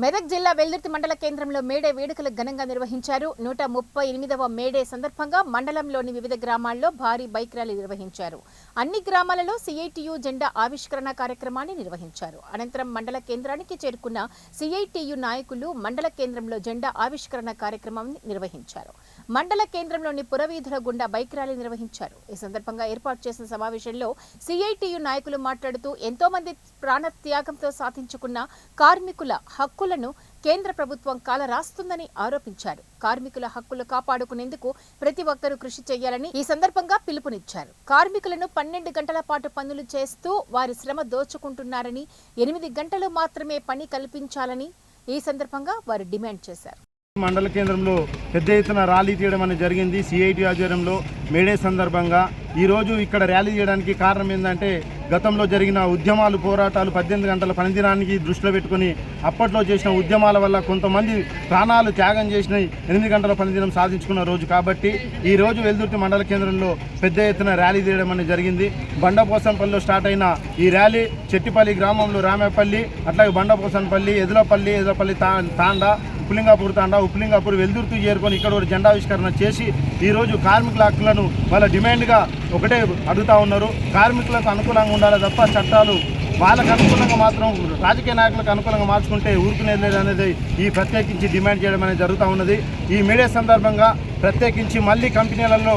మెదక్ జిల్లా వెల్దుర్తి మండల కేంద్రంలో మేడే వేడుకలు ఘనంగా నిర్వహించారు. నూట ముప్పై ఎనిమిదవ మేడే సందర్భంగా మండలంలోని వివిధ గ్రామాల్లో భారీ బైక్ ర్యాలీ నిర్వహించారు. అన్ని గ్రామాలలో సిఐటియు జెండా ఆవిష్కరణ కార్యక్రమాన్ని నిర్వహించారు. అనంతరం మండల కేంద్రానికి చేరుకున్న సిఐటియు నాయకులు మండల కేంద్రంలో జెండా ఆవిష్కరణ కార్యక్రమాన్ని నిర్వహించారు. మండల కేంద్రంలోని పురవీధుల గుండా బైక్ ర్యాలీ నిర్వహించారు. ఈ సందర్భంగా ఏర్పాటు చేసిన సమావేశంలో సిఐటియు నాయకులు మాట్లాడుతూ ఎంతో మంది ప్రాణత్యాగంతో సాధించుకున్న కార్మికుల హక్కు హక్కులను కేంద్ర ప్రభుత్వం కాల రాస్తుందని ఆరోపించారు. కార్మికుల హక్కులు కాపాడుకునేందుకు ప్రతి ఒక్కరూ కృషి చేయాలని ఈ సందర్భంగా పిలుపునిచ్చారు. కార్మికులను పన్నెండు గంటల పాటు పనులు చేస్తూ వారి శ్రమ దోచుకుంటున్నారని ఎనిమిది గంటలు మాత్రమే పని కల్పించాలని ఈ సందర్భంగా వారు డిమాండ్ చేశారు. మండల కేంద్రంలో పెద్ద ఎత్తున ర్యాలీ తీయడం అనేది జరిగింది. సిఐటి ఆధ్వర్యంలో మేడే సందర్భంగా ఈరోజు ఇక్కడ ర్యాలీ చేయడానికి కారణం ఏంటంటే గతంలో జరిగిన ఉద్యమాలు పోరాటాలు పద్దెనిమిది గంటల పనిదినానికి దృష్టిలో పెట్టుకుని అప్పట్లో చేసిన ఉద్యమాల వల్ల కొంతమంది ప్రాణాలు త్యాగం చేసిన ఎనిమిది గంటల పనిదినం సాధించుకున్న రోజు కాబట్టి ఈ రోజు వెల్దుర్తి మండల కేంద్రంలో పెద్ద ఎత్తున ర్యాలీ తీయడం అనేది జరిగింది. బండపోసంపల్లిలో స్టార్ట్ అయిన ఈ ర్యాలీ చెట్టిపల్లి గ్రామంలో రామేపల్లి అట్లాగే బండపోసంపల్లి ఎదులపల్లి ఎదులపల్లి తా తాండా ఉప్పులింగాపూర్ తాండా ఉప్పులింగాపూర్ వెల్దుర్తి చేరుకొని ఇక్కడ ఒక జెండావిష్కరణ చేసి ఈరోజు కార్మికుల హక్కులను వాళ్ళ డిమాండ్గా ఒకటే అడుగుతా ఉన్నారు. కార్మికులకు అనుకూలంగా ఉండాలి తప్ప చట్టాలు వాళ్ళకు అనుకూలంగా మాత్రం రాజకీయ నాయకులకు అనుకూలంగా మార్చుకుంటే ఊరుకునేది అనేది ఈ ప్రత్యేకించి డిమాండ్ చేయడం అనేది జరుగుతూ ఉన్నది. ఈ మీడియా సందర్భంగా ప్రత్యేకించి మళ్ళీ కంపెనీలలో